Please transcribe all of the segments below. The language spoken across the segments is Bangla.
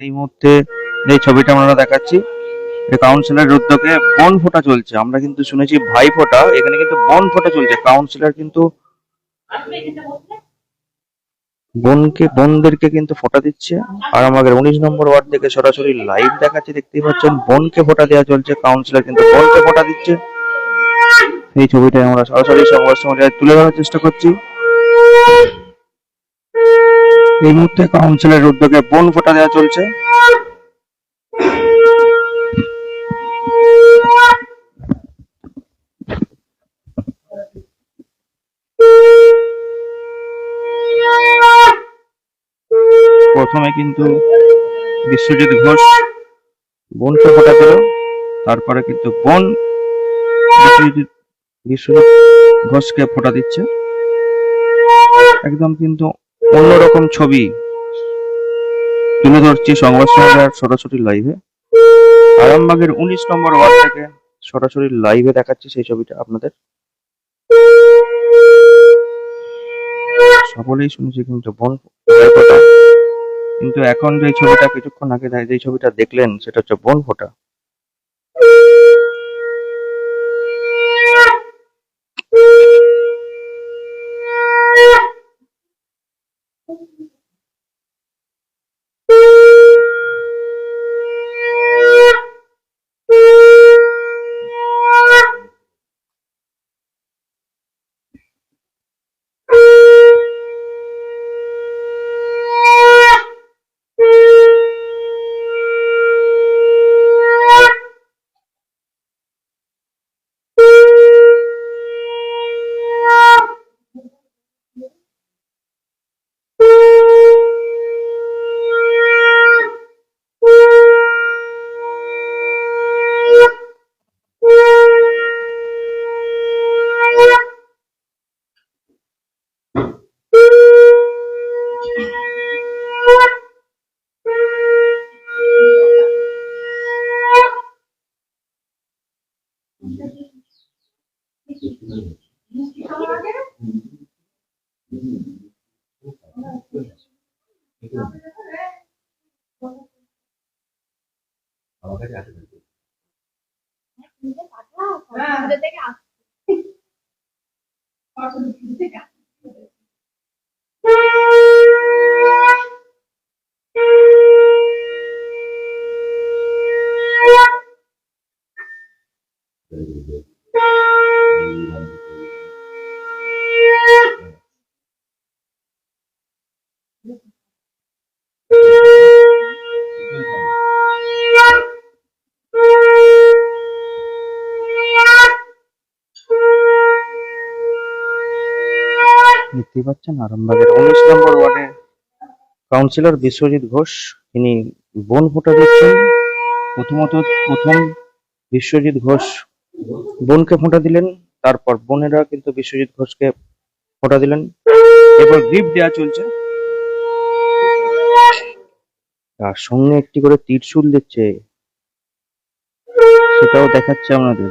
এই মুহূর্তে এই ছবিটা আমরা দেখাচ্ছি। কাউন্সিলর উদ্যোগে বন ফোঁটা চলছে। আমরা কিন্তু শুনেছি ভাই ফোঁটা, এখানে কিন্তু বন ফোঁটা চলছে। কাউন্সিলর কিন্তু বোনকে, বোনদেরকে কিন্তু ফোঁটা দিচ্ছে। আর আমাদের উনিশ নম্বর ওয়ার্ড থেকে সরাসরি লাইভ দেখাচ্ছে। দেখতেই পাচ্ছেন, বোনকে ফোঁটা দেওয়া চলছে। কাউন্সিলর কিন্তু বনকে ফোঁটা দিচ্ছে। এই ছবিটাই আমরা সরাসরি সংবাদ সমাচার তুলে ধরার চেষ্টা করছি। এই মুহূর্তে কাউন্সিলের উদ্যোগে বোন ফোটা দেওয়া চলছে। প্রথমে কিন্তু বিশ্বজিৎ ঘোষ বোনকে ফোটা দিল, তারপরে কিন্তু বোন বিশ্বজিৎ বিশ্বজিৎ ঘোষকে ফোটা দিচ্ছে। একদম কিন্তু অন্যরকম ছবি তুলে ধরছি সংবাদ সম্মেলনের সরাসরি লাইভে আরামবাগের উনিশ নম্বর ওয়ার্ড থেকে সরাসরি লাইভে দেখাচ্ছি সেই ছবিটা আপনাদের। সকলেই শুনেছি কিন্তু বন কিন্তু এখন যে ছবিটা কিছুক্ষণ আগে যে ছবিটা দেখলেন, সেটা হচ্ছে বন ফোঁটা। আমাদের থেকে দেখতেই পাচ্ছেন আরামবাগের উনিশ নম্বর ওয়ার্ডে কাউন্সিলর বিশ্বজিৎ ঘোষ, তিনি বোন ফোঁটা দিচ্ছেন। প্রথমত প্রথম বিশ্বজিৎ ঘোষ বোনকে ফোঁটা দিলেন, তারপর বোনেরা কিন্তু বিশ্বজিৎ ঘোষকে ফোঁটা দিলেন। এরপর গ্রিপ দেওয়া চলছে। তার সঙ্গে একটি করে তীরশুল দিচ্ছে। সেটাও দেখাচ্ছে আমাদের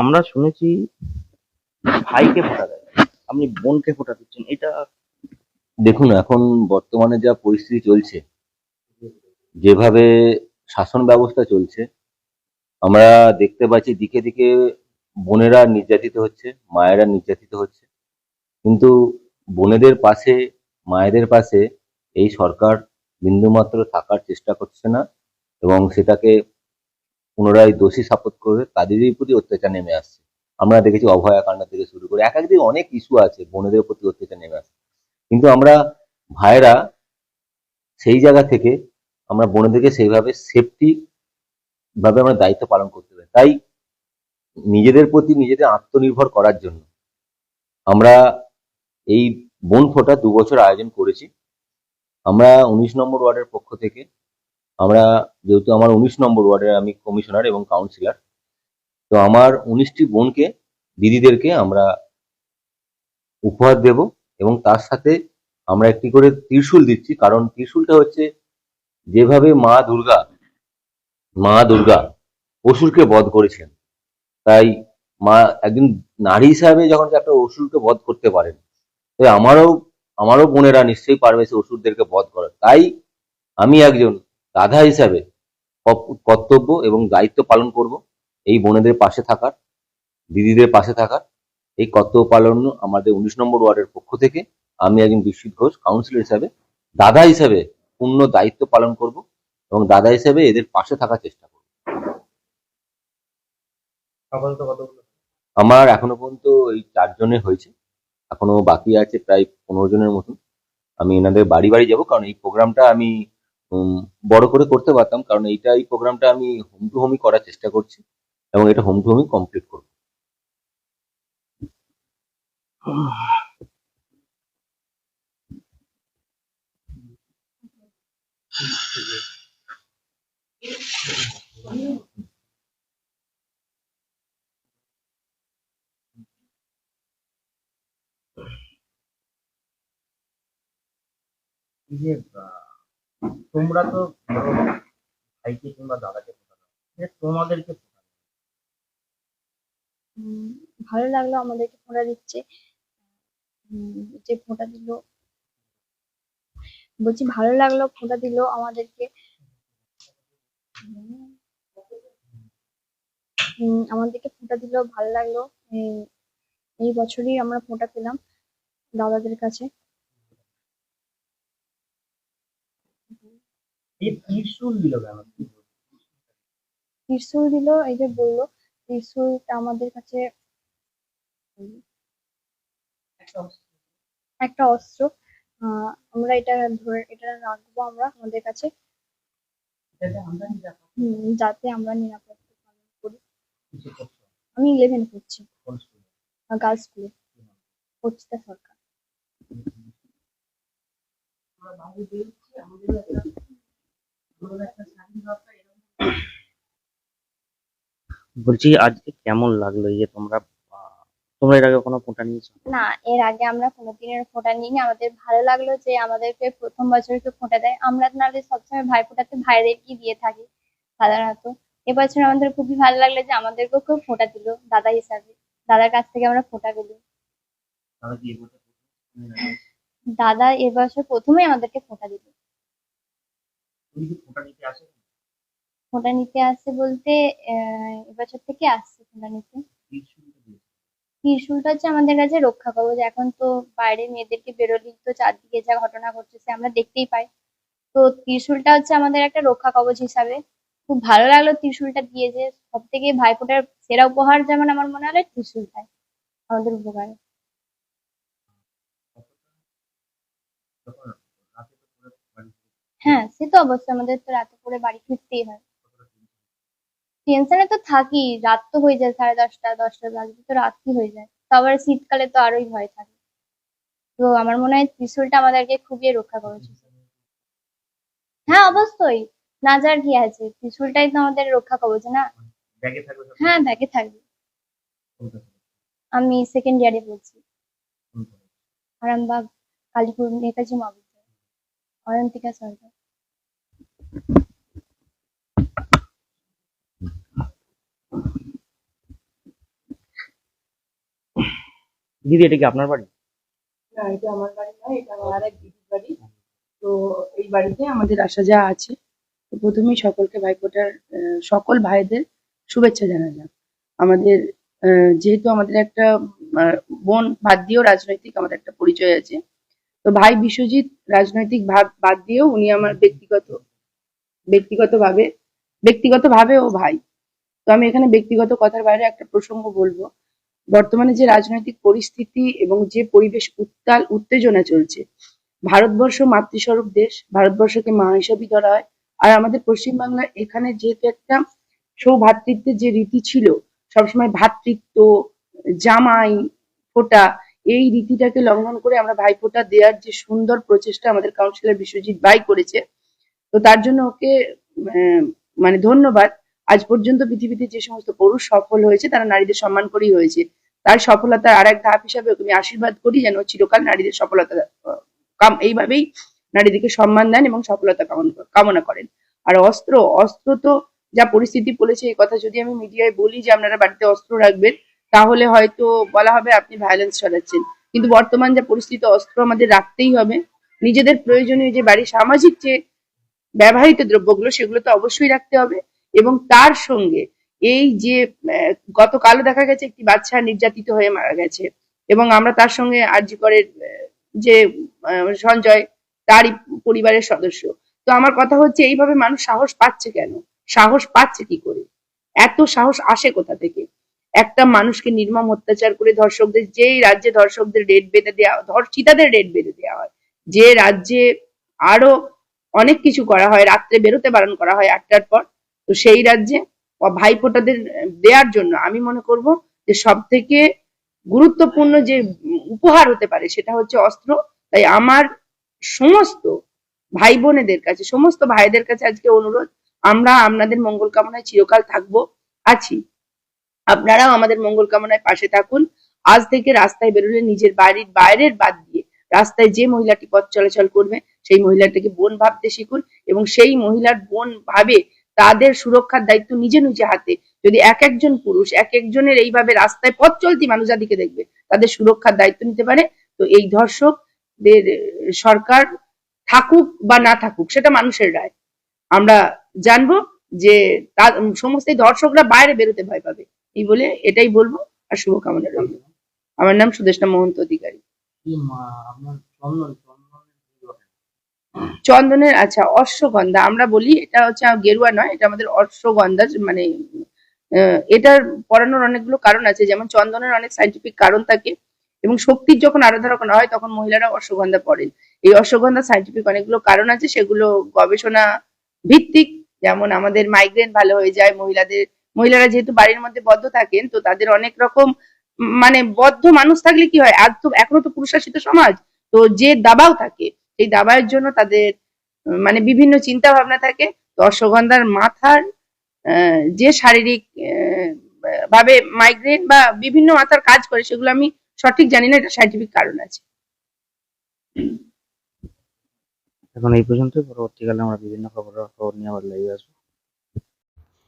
আমরা শুনেছি ভাইকে ফোঁটা দেয়, আপনি বোনকে ফোঁটা দিচ্ছেন, এটা দেখুন, এখন বর্তমানে যা পরিস্থিতি চলছে, যেভাবে শাসন ব্যবস্থা চলছে, আমরা দেখতে পাচ্ছি দিকে দিকে বোনেরা নির্যাতিত হচ্ছে, মায়েরা নির্যাতিত হচ্ছে, কিন্তু বোনেদের পাশে, মায়েদের পাশে এই সরকার বিন্দুমাত্র থাকার চেষ্টা করছে না, এবং সেটাকে পুনরায় দোষী সাপোর্ট করে তাদেরই প্রতি অত্যাচার নেমে আসছে। আমরা দেখেছি অভয়াকাণ্ড থেকে শুরু করে, এক একদিন অনেক ইস্যু আছে, বোনেদের প্রতি অত্যাচার নেমে আসছে। কিন্তু আমরা ভাইয়েরা সেই জায়গা থেকে আমরা বোনেদেরকে সেইভাবে সেফটি ভাবে আমরা দায়িত্ব পালন করতে পারি। তাই নিজেদের প্রতি নিজেদের আত্মনির্ভর করার জন্য আমরা এই বোন ফোটা দু বছর আয়োজন করেছি। আমরা উনিশ নম্বর ওয়ার্ডের পক্ষ থেকে আমরা যেহেতু আমার উনিশ নম্বর ওয়ার্ডের আমি কমিশনার এবং কাউন্সিলর তো আমার উনিশটি বোনকে, দিদিদেরকে আমরা উপহার দেব এবং তার সাথে আমরা একটি করে ত্রিশূল দিচ্ছি। কারণ ত্রিশূলটা হচ্ছে যেভাবে মা দুর্গা মা দুর্গা অসুরকে বধ করেছেন, তাই মা একজন নারী হিসাবে যখন একটা অসুরকে বধ করতে পারেন, তাই আমারও আমারও বোনেরা নিশ্চয়ই পারবে সে অসুরদেরকে বধ করার। তাই আমি একজন দাদা হিসাবে কর্তব্য এবং দায়িত্ব পালন করব। এই বোনেদের পাশে থাকার দিদিদের পাশে থাকার এই কর্তব্য পালন আমাদের উনিশ নম্বর ওয়ার্ডের পক্ষ থেকে আমি একজন বিশ্বজিৎ ঘোষ কাউন্সিলর হিসাবে দাদা হিসাবে পূর্ণ দায়িত্ব পালন করব এবং দাদা হিসেবে এদের পাশে থাকার চেষ্টা করব। আমার এখনও পর্যন্ত এই চারজনের হয়েছে। এখনও বাকি আছে প্রায় পনেরো জনের মতন। আমি এনাদের বাড়ি বাড়ি যাব কারণ এই প্রোগ্রামটা আমি বড় করে করতে পারতাম কারণ এইটা এই প্রোগ্রামটা আমি হোম টু হোমই করার চেষ্টা করছি এবং এটা হোম টু হোমই কমপ্লিট করব। এই যে আহ, তোমরা তো ধরো ভাইকে কিংবা দাদাকে ফোটানো তোমাদেরকে ফোটানো ভালো লাগল আমাদেরকে ফোঁটা দিচ্ছে। যে ফোঁটা দিল, বলছি ভালো লাগল ফোঁটা দিল আমাদেরকে। আমাদেরকে ফোঁটা দিল, ভালো লাগল। এই বছরই আমরা ফোঁটা পেলাম দাদাদের কাছে এই ত্রিশূল দিল এই যে বলল আমাদের কাছে একটা অস্ত্র। আমরা এটা ধরে এটা রাখব আমরা আমাদের কাছে। যাতে আমরা নিরাপত্তা পালন করি। আমি ইলেভেন পড়ছি। গার্লস স্কুলে সরকার। বলছি আজকে কেমন লাগল এই যে তোমরা আহ, তোমরা এর আগে কোনো ফোঁটা নিয়েছো? না এর আগে আমরা কোনোদিনের ফোঁটা নিইনি। আমাদের ভালো লাগল যে আমাদেরকে প্রথম বছরকে ফোঁটা দেয়। আমরা নাহলে সবসময় ভাই ফোঁটাতে ভাইদেরকেই দিয়ে থাকি সাধারণত। এবছর আমাদের খুবই ভালো লাগল যে আমাদেরকেও কেউ ফোঁটা দিল দাদা হিসাবে। দাদার কাছ থেকে আমরা ফোঁটা এবছর দাদা এবছর প্রথমেই আমাদেরকে ফোঁটা দিল। কি ফোঁটা নিতে আসো ফোঁটা নিতে বলতে এবছর থেকে আসছে ফোঁটা নিতে ত্রিশূলটা হচ্ছে আমাদের কাছে রক্ষা কবচ এখন তো বাইরে মেয়েদেরকে বেরোলেই তো চারদিকে যা ঘটনা ঘটছে আমরা দেখতেই পাই। তো ত্রিশূলটা হচ্ছে আমাদের একটা রক্ষা কবচ হিসাবে। খুব ভালো লাগল ত্রিশূলটা দিয়ে যে সব থেকে ভাইফোঁটার সেরা উপহার যেমন আমার মনে হলো ত্রিশূলটাই আমাদের উপকারে যখন রাতে তো পুরো বাড়ি থেকে হ্যাঁ সে তো অবশ্যই আমাদের তো রাতে করে বাড়ি ফিরতেই হয়। টেনশনে তো থাকি রাত তো হয়ে যায় সাড়ে দশটা দশটা বাজতে তো রাতই হয়ে যায়। তো আবার শীতকালে তো আরোই ভয় থাকে। তো আমার মনে হয় ত্রিশূলটা আমাদেরকে খুবই রক্ষা করেছে। হ্যাঁ অবশ্যই। না যার কি আছে ত্রিশূলটাই তো আমাদের রক্ষা কবচ না? হ্যাঁ ব্যাগে থাকবে। আমি সেকেন্ড ইয়ারে পড়ছি? আরামবাগ কালীপুর নেতাজি মহাবিদ্যালয়। অয়ন্তিকা সরকার। দিদি এটা কি আপনার বাড়ি? না এটা আমার বাড়ি নয় এটা আমার আর এক দিদির বাড়ি। তো এই বাড়িতে আমাদের আসা যা আছে তো প্রথমেই সকলকে ভাইফোঁটার আহ, সকল ভাইদের শুভেচ্ছা জানা জানালাম। আমাদের আহ, যেহেতু আমাদের একটা বোন বাদ দিয়েও রাজনৈতিক আমাদের একটা পরিচয় আছে তো ভাই বিশ্বজিৎ রাজনৈতিক ভাব বাদ দিয়েও উনি আমার ব্যক্তিগত, ব্যক্তিগতভাবে ব্যক্তিগতভাবে ও ভাই। তো আমি এখানে ব্যক্তিগত কথার বাইরে একটা প্রসঙ্গ বলব। বর্তমানে যে রাজনৈতিক পরিস্থিতি এবং যে পরিবেশ উত্তাল, উত্তেজনা চলছে, ভারতবর্ষ মাতৃস্বরূপ দেশ, ভারতবর্ষকে মা হিসাবেই ধরা হয়। আর আমাদের পশ্চিমবাংলার এখানে যেহেতু একটা সৌভাতৃত্বের যে রীতি ছিল, সবসময় ভ্রাতৃত্ব জামাই, ফোটা এই রীতিটাকে লঙ্ঘন করে আমরা ভাইফোঁটা দেওয়ার যে সুন্দর প্রচেষ্টা আমাদের কাউন্সিলর বিশ্বজিৎ বাই করেছে, তো তার জন্য ওকে মানে ধন্যবাদ। আজ পর্যন্ত পৃথিবীতে যে সমস্ত পুরুষ সফল হয়েছে, তারা নারীদের সম্মান করেই হয়েছে। তার সফলতার আর এক ধাপ হিসাবে আমি আশীর্বাদ করি যেন চিরকাল নারীদের সফলতা, কাম- এইভাবেই নারীদেরকে সম্মান দেন এবং সফলতা কামনা করেন। আর অস্ত্র অস্ত্র তো যা পরিস্থিতি বলেছে, এই কথা যদি আমি মিডিয়ায় বলি যে আপনারা বাড়িতে অস্ত্র রাখবেন তাহলে হয়তো বলা হবে আপনি ভায়োলেন্স চালাচ্ছেন কিন্তু বর্তমান যা পরিস্থিতি, অস্ত্র আমাদের রাখতেই হবে। নিজেদের প্রয়োজনীয় যে বাড়ির সামাজিক যে ব্যবহৃত দ্রব্যগুলো, সেগুলো তো অবশ্যই রাখতে হবে। এবং তার সঙ্গে এই যে গতকালও দেখা গেছে একটি বাচ্চা নির্যাতিত হয়ে মারা গেছে। এবং আমরা তার সঙ্গে আরজি করের যে সঞ্জয়, তারই পরিবারের সদস্য। তো আমার কথা হচ্ছে, এইভাবে মানুষ সাহস পাচ্ছে কেন? সাহস পাচ্ছে কি করে? এত সাহস আসে কোথা থেকে? একটা মানুষকে নির্মম অত্যাচার করে ধর্ষকদের, যেই রাজ্যে ধর্ষকদের রেট বেঁধে দেওয়া ধর্ষিতাদের রেট বেঁধে দেওয়া হয়, যে রাজ্যে আরও অনেক কিছু করা হয়, রাত্রে বেরোতে বারণ করা হয় আটটার পর, তো সেই রাজ্যে ভাইফোঁটাদের দেওয়ার জন্য আমি মনে করব যে সব থেকে গুরুত্বপূর্ণ যে উপহার হতে পারে সেটা হচ্ছে অস্ত্র। তাই আমার সমস্ত ভাই বোনেদের কাছে, সমস্ত ভাইদের কাছে আজকে অনুরোধ, আমরা আপনাদের মঙ্গল কামনায় চিরকাল থাকব, আছি। আপনারাও আমাদের মঙ্গল কামনায় পাশে থাকুন। আজ থেকে রাস্তায় বেরোলে নিজের বাড়ির বাইরের বাদ দিয়ে রাস্তায় যে মহিলাটি পথ চলাচল করবে, সেই মহিলাটাকে বোন ভাবতে শিখুন এবং সেই মহিলার বোন ভাবে তাদের সুরক্ষার দায়িত্ব নিজে নিজে হাতে। যদি এক একজন পুরুষ, এক একজনের এইভাবে রাস্তায় পথ চলতি মানুষ যাদিকে দেখবে, তাদের সুরক্ষার দায়িত্ব নিতে পারে। তো এই ধর্ষকদের সরকার থাকুক বা না থাকুক, সেটা মানুষের রায়। আমরা জানব যে সমস্ত ধর্ষকরা বাইরে বেরোতে ভয় পাবে। এই বলে এটাই বলব আর শুভকামনা রইল। আমার নাম সুদেষ্টা মহন্ত অধিকারী। চন্দনের আচ্ছা অশ্বগন্ধা আমরা বলি এটা হচ্ছে গেরুয়া নয় এটা আমাদের অশ্বগন্ধা মানে এটার পড়ানোর অনেকগুলো কারণ আছে যেমন চন্দনের অনেক সাইন্টিফিক কারণ থাকে এবং শক্তির যখন আরাধনা করা হয় তখন মহিলারা অশ্বগন্ধা পড়েন। এই অশ্বগন্ধা সাইন্টিফিক অনেকগুলো কারণ আছে সেগুলো গবেষণা ভিত্তিক যেমন আমাদের মাইগ্রেন ভালো হয়ে যায় মহিলাদের মহিলারা যেহেতু বাড়ির মধ্যে বদ্ধ থাকেন, তো তাদের অনেক রকম মানে বদ্ধ মানুষ থাকলে কি হয়? আজ তো, এখনও তো পুরুষাসিত সমাজ, তো যে দাবাও থাকে, সেই দাবায়ের জন্য তাদের মানে বিভিন্ন চিন্তা ভাবনা থাকে। তো অশ্বগন্ধার মাথার যে শারীরিক ভাবে মাইগ্রেন বা বিভিন্ন মাথার কাজ করে, সেগুলো আমি সঠিক জানি না, এটা সাইন্টিফিক কারণ আছে। এখন এই পর্যন্ত পরবর্তীকালে আমরা বিভিন্ন খবর খবর নিয়ে আবার লাইভে আসব।